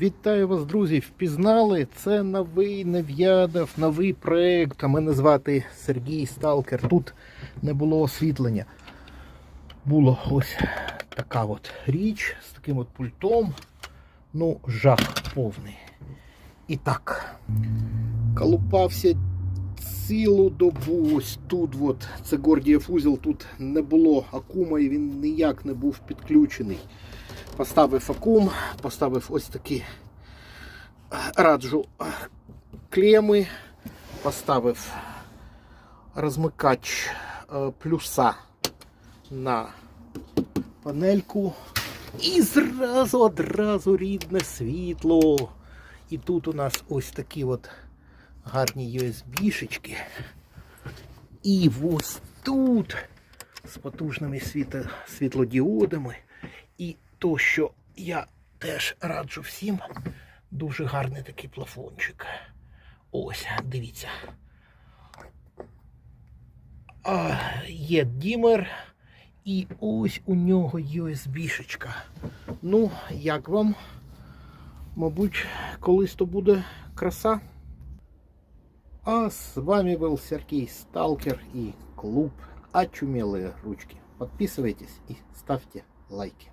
Вітаю вас, друзі! Впізнали? Це новий Нев'ядов, новий проект. А мене звати Сергій Сталкер. Тут не було освітлення. Було ось така от річ з таким от пультом. Ну, жах повний. І так. Колупався цілу добу. Ось тут от, це Гордієв узел, тут не було акума і він ніяк не був підключений. Поставив акум, поставив ось такі е, раджу е, клеми, поставив розмикач е, плюса на панельку. І зразу одразу рідне світло. І тут у нас ось такі от гарні USB-шечки. І ось тут з потужними світло, світлодіодами. І то, що я теж раджу всім, дуже гарний такий плафончик. Ось, дивіться. А, є дімер. І ось у нього USB-шечка. Ну, як вам? Мабуть, колись то буде краса. А с вами был Сергей Сталкер и клуб Очумелые ручки. Подписывайтесь и ставьте лайки.